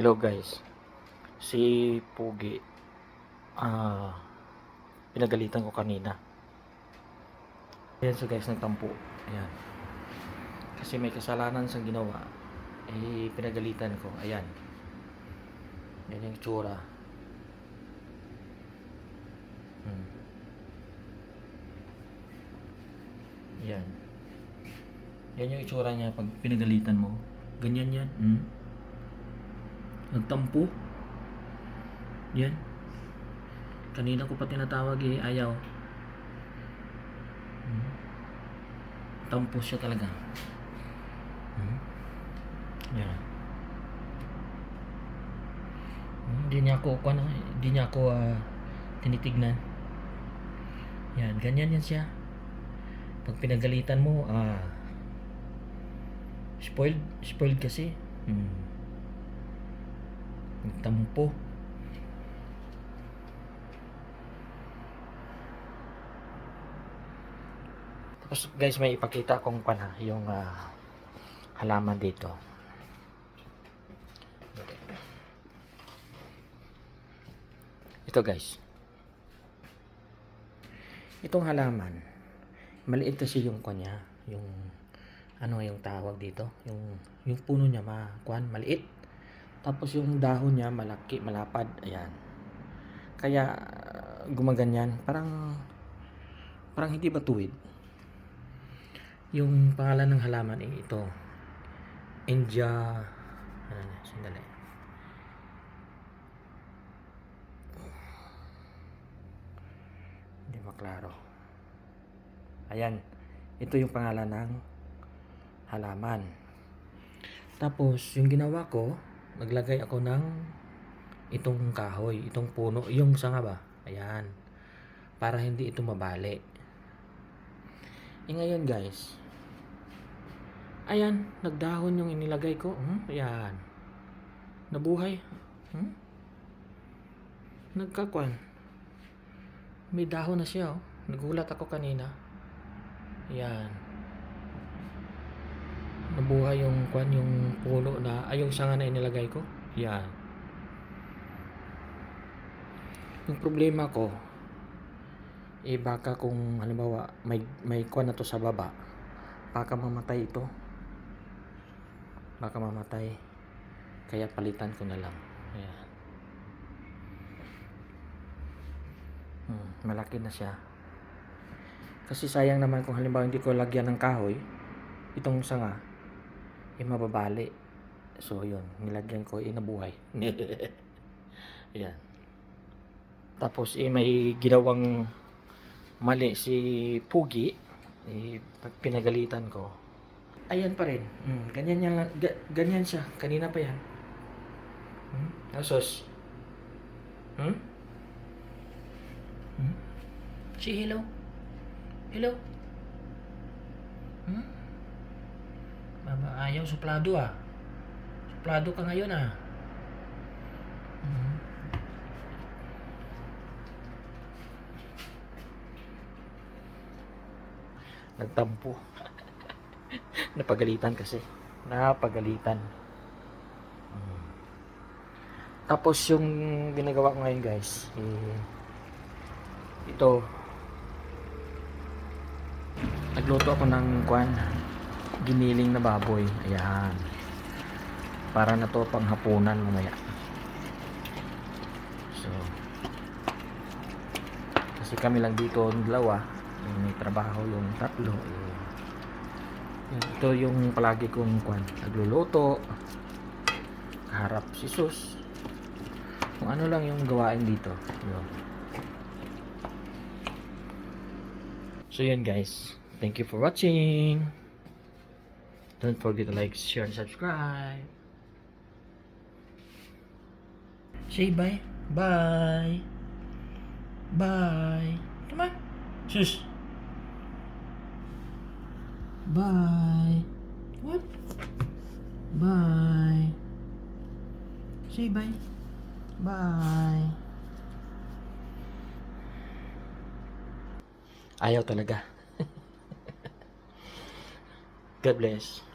Hello guys. Si Pugi ah pinagalitan ko kanina. Ayan so guys, nagtampo. Ayan. Kasi may kasalanan sa ginawa. Eh, pinagalitan ko. Ayan. Yan yung tsura. Hmm. Yan. Yan yung itsura niya pag pinagalitan mo. Ganyan yan. Hmm. Nagtampo. Yan. Kanina ko pa tinatawag eh, ayaw. Hmm. Tampo siya talaga. Hmm. Yan. Hmm, Hindi niya ako, ano, hindi niya ako ah, tinitignan. Yan, ganyan yan siya. Pag pinagalitan mo, ah, spoiled, spoiled kasi. Hmm. Nagtampo. Tapos guys, may ipakita akong pana, yung ah, halaman dito. Ito guys. Itong halaman, maliit kasi yung kanya, yung ano yung tawag dito, yung yung puno niya ma, kuan, maliit. Tapos yung dahon niya malaki, malapad, ayan. Kaya gumaganyan, parang parang hindi ba tuwid? Yung pangalan ng halaman ay ito. India ano, na, sandali. Hindi maklaro. Ayan. Ito yung pangalan ng halaman. Tapos, yung ginawa ko, naglagay ako ng itong kahoy, itong puno, yung sanga ba? Ayan. Para hindi ito mabali. E ngayon guys, ayan, nagdahon yung inilagay ko. Hmm? Ayan. Nabuhay. Hmm? Nagkakwan. May dahon na siya. Oh. Nagulat ako kanina. Ayan. Nabuhay yung kwan, yung puno na, ay yung sanga na inilagay ko. Yan. Yung problema ko, eh baka kung halimbawa may, may kwan na to sa baba, baka mamatay ito. Baka mamatay. Kaya palitan ko na lang. Ayan. Hmm, malaki na siya. Kasi sayang naman kung halimbawa hindi ko lagyan ng kahoy, itong sanga, eh mababali. So yun, nilagyan ko, eh nabuhay. Ayan. Tapos eh may ginawang mali si Pugi, eh pinagalitan ko. Ayan pa rin. Mm, ganyan, yan, ga- ganyan siya. Kanina pa yan. Hmm? Asos. Hmm? Hmm? Si hello? Hello? Hmm? Ayaw suplado ah. Suplado ka ngayon ah. Hmm. Nagtampo. Napagalitan kasi. Napagalitan. Hmm. Tapos yung ginagawa ko ngayon guys, eh, ito, nagluto ako ng kwan, giniling na baboy. Ayan. Para na to pang hapunan mamaya. So, kasi kami lang dito ng dalawa, yung may trabaho yung tatlo. Yan, ito yung palagi kong kwan, nagluluto, harap si Sus. Kung ano lang yung gawain dito. Yun. So yun guys. Thank you for watching. Don't forget to like, share, and subscribe. Say bye. Bye. Bye. Come on. Sus. Bye. What? Bye. Say bye. Bye. Ayaw talaga. God bless.